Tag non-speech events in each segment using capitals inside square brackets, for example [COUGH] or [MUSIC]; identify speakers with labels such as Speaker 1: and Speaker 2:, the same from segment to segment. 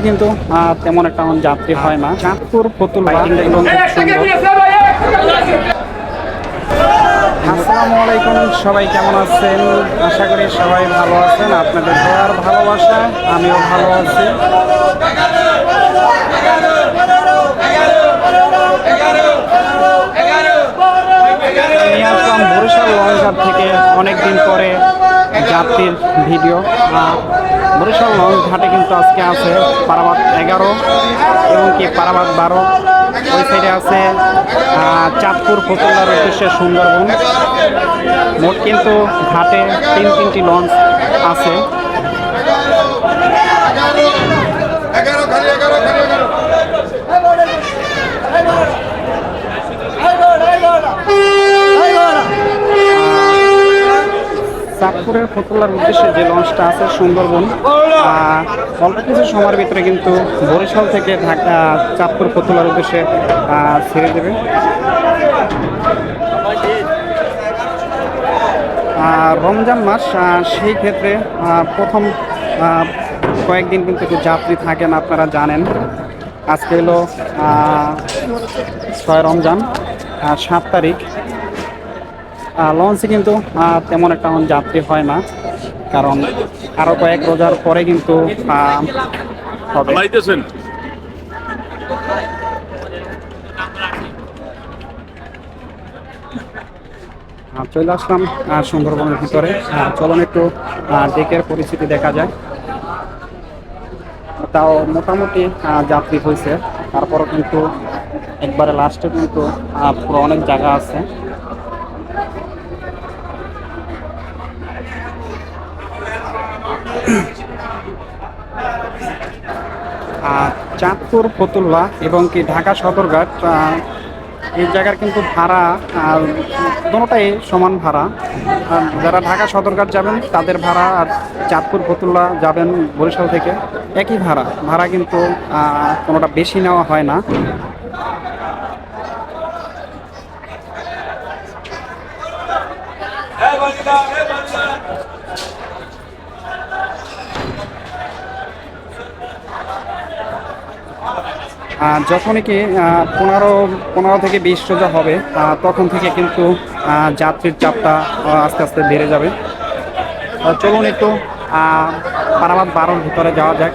Speaker 1: লঞ্চে কিন্তু তেমন একটা যাত্রী হয় না। চাঁদপুর, পুতুল আসসালামু আলাইকুম, সবাই কেমন আছেন? আশা করি সবাই ভালো আছেন। আপনাদের দোয়ার ভালোবাসা, আমিও ভালো আছি। বরিশাল লঞ্চঘাট থেকে অনেকদিন পরে যাত্রীর ভিডিও। বরিশাল লঞ্চ ঘাটে কিন্তু আজকে আছে পারাবাদ এগারো এবং কি পারাবাদ বারো। ওই সাইডে আছে চাঁদপুর ফতুল্লার উদ্দেশ্যে সুন্দরবন। মোট কিন্তু ঘাটে তিন তিনটি লঞ্চ আছে
Speaker 2: এগারো খালি এগারো খালি এগারো
Speaker 1: চাঁদপুরের ফতুল্লার উদ্দেশ্যে যে লঞ্চটা আছে, সুন্দরবন অল্প কিছু সময়ের ভিতরে কিন্তু বরিশাল থেকে ঢাকা, চাঁদপুর ফতুল্লার উদ্দেশ্যে ছেড়ে দেবে। রমজান মাস সেই ক্ষেত্রে প্রথম কয়েকদিন কিন্তু যাত্রী থাকেন আপনারা জানেন। আজকে হলো ছয় রমজান সাত তারিখ। লঞ্চে কিন্তু তেমন একটা যাত্রী হয় না। কারণ আরও কয়েক রোজার পরে কিন্তু চলে আসলাম সুন্দরবনের ভিতরে। চলুন একটু ডেকের পরিস্থিতি দেখা যায়। তাও মোটামুটি যাত্রী হয়েছে। তারপরও কিন্তু একবারে লাস্টে কিন্তু পুরো অনেক জায়গা আছে। চাঁদপুর, ফতুল্লা এবং কি ঢাকা সদরঘাট এই জায়গার কিন্তু ভাড়া দুটাই সমান ভাড়া। যারা ঢাকা সদরঘাট যাবেন, তাদের ভাড়া আর চাঁদপুর, ফতুল্লা যাবেন বরিশাল থেকে একই ভাড়া। ভাড়া কিন্তু কোনোটা বেশি নেওয়া হয় না। যখনই কি পনেরো পনেরো থেকে বিশ রোজা হবে তখন থেকে কিন্তু যাত্রীর চাপটা আস্তে আস্তে বেড়ে যাবে। চলুন একটু পারাবাদ বারোর ভিতরে যাওয়া যাক।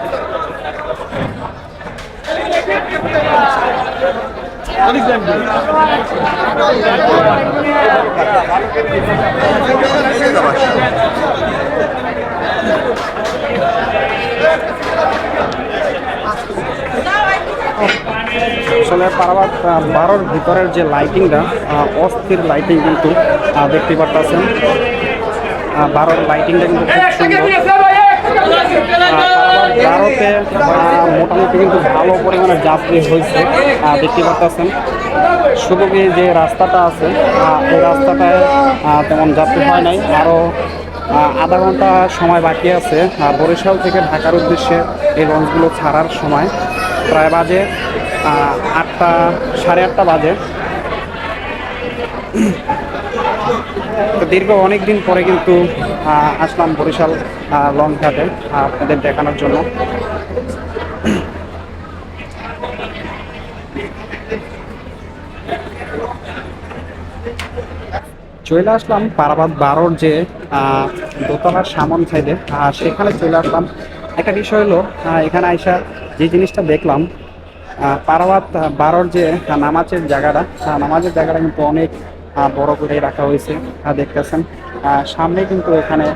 Speaker 1: আসলে পারাবাদ বারোর ভিতরের যে লাইটিংটা অস্থির লাইটিং কিন্তু দেখতে পারতেছেন। বারোর লাইটিংটা কিন্তু খুব সুন্দর। ভারতে মোটামুটি কিন্তু ভালো পরিমাণে যাত্রী হয়েছে। দেখতে পাচ্ছেন শুধু কি যে রাস্তাটা আছে এই রাস্তাটায় তেমন যাত্রী হয় নাই। আরও আধা ঘণ্টা সময় বাকি আছে। বরিশাল থেকে ঢাকার উদ্দেশ্যে এই লঞ্চগুলো ছাড়ার সময়। প্রায় বাজে আটটা, সাড়ে আটটা বাজে। দীর্ঘ অনেক দিন পরে কিন্তু আসলাম বরিশাল লং ঘাটে আপনাদের দেখানোর জন্য। চলে আসলাম পারাবাদ বারোর যে দোতলার সামন সাইডে সেখানে চলে আসলাম একটা বিষয় হলো এখানে আইসা যে জিনিসটা দেখলাম পারাবাদ বারোর যে নামাজের জায়গাটা নামাজের জায়গাটা কিন্তু অনেক বড় করে রাখা হয়েছে দেখতেছেন। সামনে কিন্তু এখানে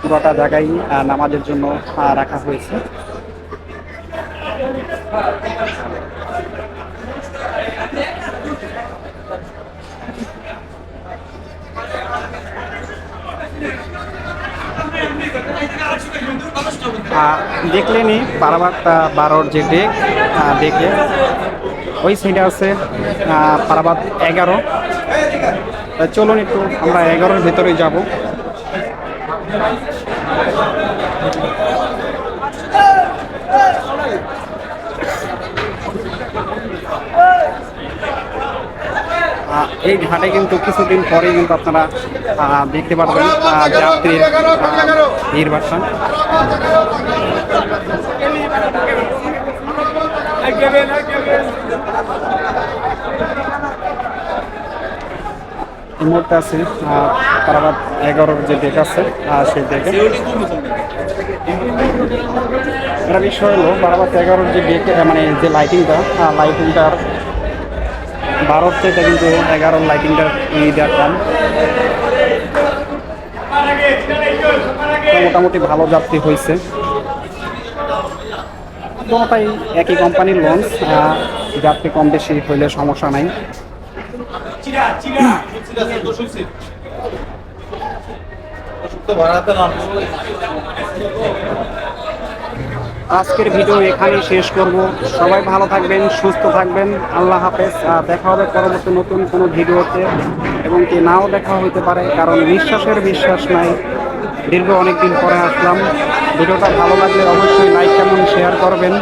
Speaker 1: পুরোটা জায়গায় নামাজের জন্য রাখা হয়েছে। দেখলেনি বারাবার বারোর যে ডেক ডেকে ওই সাইডে আছে পারাবাদ এগারো। চলুন একটু, আমরা এগারোর ভেতরে যাব। এই ঘাটে কিন্তু কিছুদিন পরেই কিন্তু আপনারা দেখতে পারবেন যাত্রীর এই মুহূর্তে পারাবাদ এগারোর যে ডেক আছে সেই ডেকে একটা বিষয় হলো বারাবাদ এগারোর যে ডেক মানে যে লাইটিংটা লাইটিংটার বারোর থেকে কিন্তু এগারোর লাইটিংটার ইটা কম মোটামুটি ভালো যাত্রী হয়েছে। কোনোটাই একই কোম্পানির লঞ্চ যাত্রী কম বেশি হইলে সমস্যা নাই। [COUGHS] আজকের ভিডিও এখানেই শেষ করব। সবাই ভালো থাকবেন, সুস্থ থাকবেন। আল্লাহ হাফেজ। দেখা হবে পরবর্তী নতুন কোনো ভিডিওতে। এবং কি নাও দেখা হইতে পারে, কারণ নিঃশ্বাসের বিশ্বাস নাই। দীর্ঘ অনেক দিন পরে আসলাম। ভিডিওটা ভালো লাগলে অবশ্যই লাইক কেমন শেয়ার করবেন।